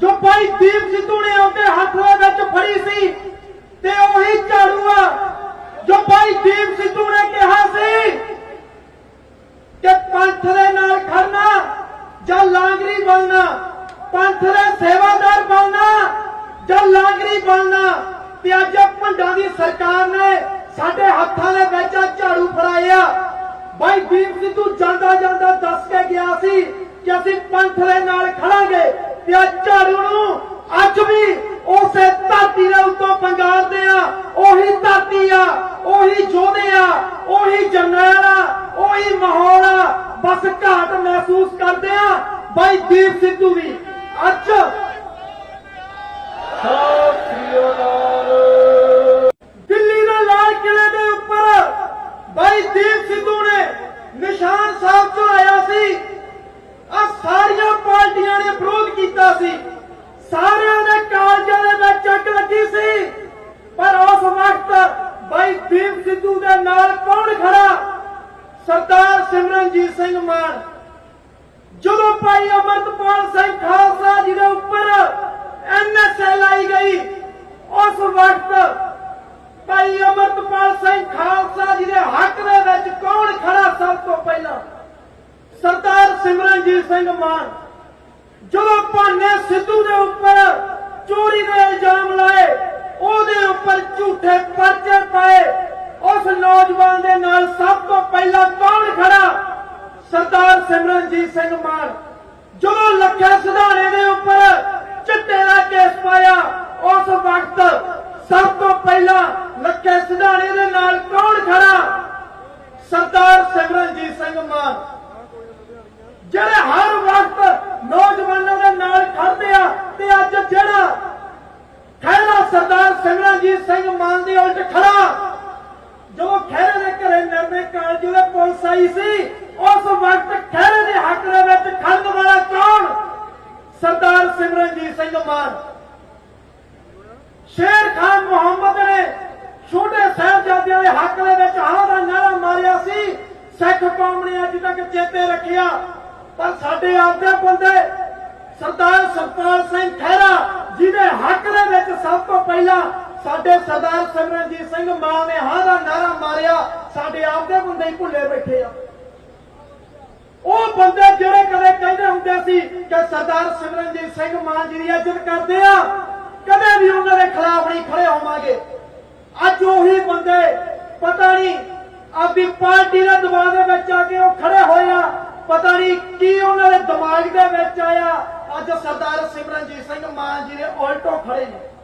ਜੋ ਭਾਈ ਦੀਪ ਸਿੱਧੂ ਨੇ ਉਹਦੇ ਹੱਥ ਦੇ ਵਿੱਚ ਫੜੀ ਸੀ, ਤੇ ਉਹੀ ਝਾੜੂ ਆ। ਜੋ ਭਾਈ ਦੀਪ ਸਿੱਧੂ ਨੇ ਕਿਹਾ ਸੀ ਕਿ ਪੰਥ ਦੇ ਨਾਲ ਖੜਨਾ ਜਾਂ ਲਾਂਗਰੀ ਬਣਨਾ, ਪੰਥ ਦੇ ਸੇਵਾਦਾਰ ਬਣਨਾ ਜਾਂ ਲਾਂਗਰੀ ਬਣਨਾ, ਤੇ ਅੱਜ ਇਹ ਭੰਡਾਂ ਦੀ ਸਰਕਾਰ ਨੇ ਸਾਡੇ ਹੱਥਾਂ ਦੇ ਵਿੱਚ ਝਾੜੂ ਫੜਾਇਆ ਬਾਈ ਦੀਪ ਸਿੱਧੂ ਜਾਂਦਾ ਜਾਂਦਾ ਦੱਸ ਕੇ ਗਿਆ ਸੀ ਕਿ ਅਸੀਂ ਪੰਥ ਦੇ ਨਾਲ ਖੜਾਂਗੇ। ਤੇ ਆ ਝਾੜੂ ਨੂੰ ਅੱਜ ਵੀ ਉਸੇ ਧਰਤੀ ਦੇ ਉੱਤੋਂ ਪੰਗਾਰਦੇ ਆ। ਉਹੀ ਧਰਤੀ ਆ, ਉਹੀ ਯੋਧੇ ਆ, ਉਹੀ ਜੰਗਲ ਆ, ਉਹੀ ਮਾਹੌਲ ਆ। ਬਸ ਘਾਟ ਮਹਿਸੂਸ ਕਰਦੇ ਆ। ਬਾਈ ਦੀਪ ਸਿੱਧੂ ਦੀ ਅੱਜ ਦਿੱਲੀ ਦੇ ਲਾਲ ਕਿਲੇ ਦੇ ਉੱਪਰ ਬਾਈ ਦੀਪ ਸਿੱਧੂ ਨੇ ਨਿਸ਼ਾਨ ਸਾਹਿਬ ਚੜਾਇਆ ਸੀ ਆ ਸਾਰੀਆਂ ਪਾਰਟੀਆਂ ਨੇ ਵਿਰੋਧ ਕੀਤਾ ਸੀ। ਸਾਰਿਆਂ ਦੇ ਕਾਲਜਾਂ ਦੇ ਵਿੱਚ ਅੱਗ ਲੱਗੀ ਸੀ। ਪਰ ਉਸ ਵਕਤ ਬਾਈ ਦੀਪ ਸਿੱਧੂ ਦੇ ਨਾਲ ਕੌਣ ਖੜਾ? ਸਰਦਾਰ ਸਿਮਰਨਜੀਤ ਸਿੰਘ ਮਾਨ। ਜਦੋਂ ਭਾਈ ਅਮਰਤਪਾਲ ਸਿੰਘ ਖਾਲਸਾ ਜੀ ਦੇ ਉੱਪਰ ਐਨਐਸਏ ਲਾਈ ਗਈ, ਉਸ ਵਕਤ ਭਾਈ ਅਮਰਤਪਾਲ ਸਿੰਘ ਖਾਲਸਾ ਜੀ ਦੇ ਹੱਕ ਦੇ ਵਿੱਚ ਕੌਣ ਖੜਾ ਸਭ ਤੋਂ ਪਹਿਲਾਂ? ਸਰਦਾਰ ਸਿਮਰਨਜੀਤ ਸਿੰਘ ਮਾਨ। ਜਦੋਂ ਭਾਨੇ ਸਿੱਧੂ ਦੇ ਉੱਪਰ ਚੋਰੀ ਦੇ ਇਲਜ਼ਾਮ ਲਾਏ, ਉਹਦੇ ਉੱਪਰ ਝੂਠੇ ਪਰਚੇ ਪਾਏ, ਉਸ ਨੌਜਵਾਨ ਦੇ ਨਾਲ ਸਭ ਤੋਂ ਪਹਿਲਾਂ ਕੌਣ ਖੜਾ? ਸਰਦਾਰ ਸਿਮਰਨਜੀਤ ਸਿੰਘ ਮਾਨ। ਜਦੋਂ ਲੱਖੇ ਸਿਧਾਣੇ ਦੇ ਉੱਪਰ ਚਿੱਟੇ ਦਾ ਕੇਸ ਪਾਇਆ, ਉਸ ਵਕਤ ਸਭ ਤੋਂ ਪਹਿਲਾਂ ਲੱਖੇ ਸਿਧਾਣੇ ਦੇ ਨਾਲ ਕੌਣ ਖੜਾ? ਸਰਦਾਰ ਸਿਮਰਨਜੀਤ ਸਿੰਘ ਮਾਨ। ਜਿਹੜੇ ਹਰ ਵਕਤ ਨੌਜਵਾਨਾਂ ਦੇ ਨਾਲ ਖੜਦੇ ਆ ਤੇ ਅੱਜ ਜਿਹੜਾ ਖਹਿਰਾ ਸਰਦਾਰ ਸਿਮਰਨਜੀਤ ਸਿੰਘ ਮਾਨ ਦੀ ਉਲਟ ਖੜਾ। ਜਦੋਂ ਖਹਿਰੇ ਦੇ ਘਰੇ ਨਰਮੇ ਕਾਲਜ ਦੇ ਪੁਲਿਸ ਆਈ ਸੀ, ਉਸ ਵਕਤ ਖਹਿਰੇ ਦੇ ਹੱਕ ਦੇ ਵਿੱਚ ਖੜਨ ਵਾਲਾ ਕੌਣ? ਸਰਦਾਰ ਸਿਮਰਨਜੀਤ ਸਿੰਘ ਮਾਨ। ਸ਼ੇਰ ਖਾਨ ਮੁਹੰਮਦ ਨੇ ਛੋਟੇ ਸਾਹਿਬਜ਼ਾਦਿਆਂ ਦੇ ਹੱਕ ਦੇ ਵਿੱਚ ਹਾਂ ਦਾ ਨਾਰਾ ਮਾਰਿਆ ਸੀ। ਸਿੱਖ ਕੌਮ ਨੇ ਅੱਜ ਤੱਕ ਚੇਤੇ ਰੱਖਿਆ। ਪਰ ਸਾਡੇ ਆਪਦੇ ਬੰਦੇ, ਸਰਦਾਰ ਸਰਪਾਲ ਸਿੰਘ ਖਹਿਰਾ, ਜਿਹਦੇ ਹੱਕ ਦੇ ਵਿੱਚ ਸਭ ਤੋਂ ਪਹਿਲਾਂ ਸਾਡੇ ਸਰਦਾਰ ਸਿਮਰਨਜੀਤ ਸਿੰਘ ਮਾਨ ਨੇ ਹਾਂ ਦਾ ਨਾਰਾ ਮਾਰਿਆ, ਸਾਡੇ ਆਪਦੇ ਬੰਦੇ ਹੀ ਭੁੱਲੇ ਬੈਠੇ ਆ। ਉਹ ਬੰਦੇ ਜਿਹੜੇ ਕਦੇ ਕਹਿੰਦੇ ਹੁੰਦੇ ਸੀ ਕਿ ਸਰਦਾਰ ਸਿਮਰਨਜੀਤ ਸਿੰਘ ਮਾਨ ਜੀ ਦੀ ਇੱਜ਼ਤ ਕਰਦੇ ਆ, ਕਦੇ ਵੀ ਉਹਨਾਂ ਦੇ ਖਿਲਾਫ ਨਹੀਂ ਖੜੇ ਹੋਵਾਂਗੇ। ਅੱਜ ਉਹੀ ਬੰਦੇ, ਪਤਾ ਨਹੀਂ, ਆਪਦੀ ਪਾਰਟੀ ਦੇ ਦਬਾਅ ਦੇ ਵਿੱਚ ਆ ਕੇ ਉਹ ਖੜੇ ਹੋਏ ਆ। ਪਤਾ ਨਹੀਂ ਕੀ ਉਹਨਾਂ ਦੇ ਦਿਮਾਗ ਦੇ ਵਿੱਚ ਆਇਆ। ਅੱਜ ਸਰਦਾਰ ਸਿਮਰਨਜੀਤ ਸਿੰਘ ਮਾਨ ਜੀ ਦੇ ਉਲਟੋ ਖੜੇ ਨੇ।